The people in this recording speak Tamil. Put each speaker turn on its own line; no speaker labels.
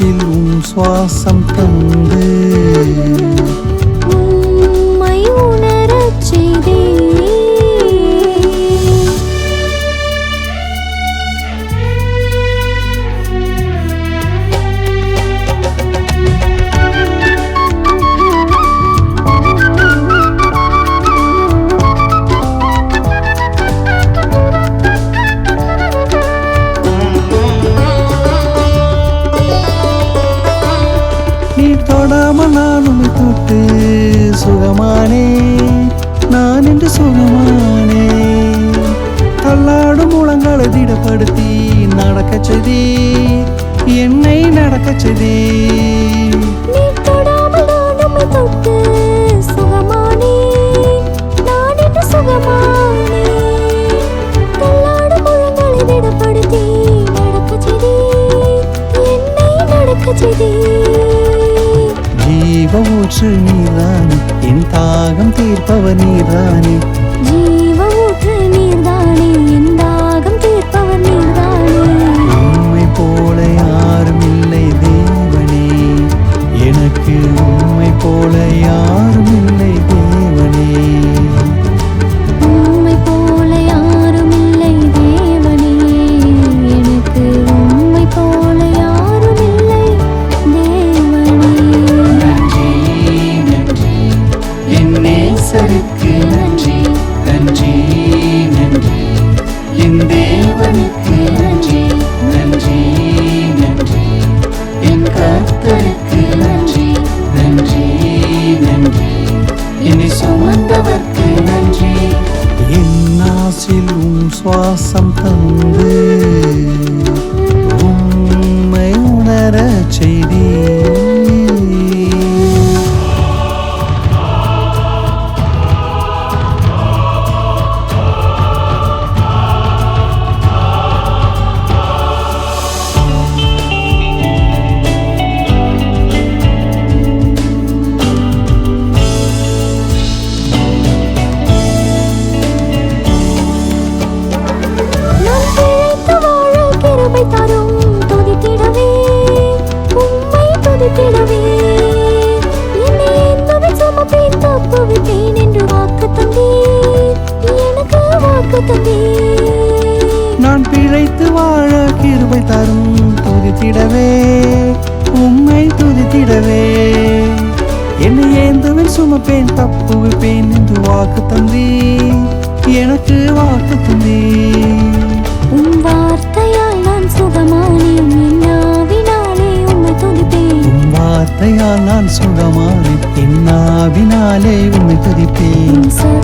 மூச்சில் உம்
சுவாசம் தந்து
காட்டுதே ஜீவமூற்று நீர்தானே என் தாகம் தீர்ப்பவர் நீர்தானே.
ஜீவமூற்று நீர்தானே என் தாகம் தீர்ப்பவர் நீர்தானே.
சுமந்தவர்க்கு நன்றி.
என் நாசில் உன் சுவாசம் தந்து
நான் பிழைத்து வாழ கிருபை தரும் துதித்திடவே. உம்மை துதித்திடவே. என்னை ஏந்துவேன் சுமப்பேன் தப்புவிப்பேன் என்று வாக்கு
தந்தி எனக்கு வாக்கு தந்தி
உன் வார்த்தையால் நான் சுகமானேன் என்னாவினாலே உம்மை துதிப்பேன்.
துதிப்பேன்.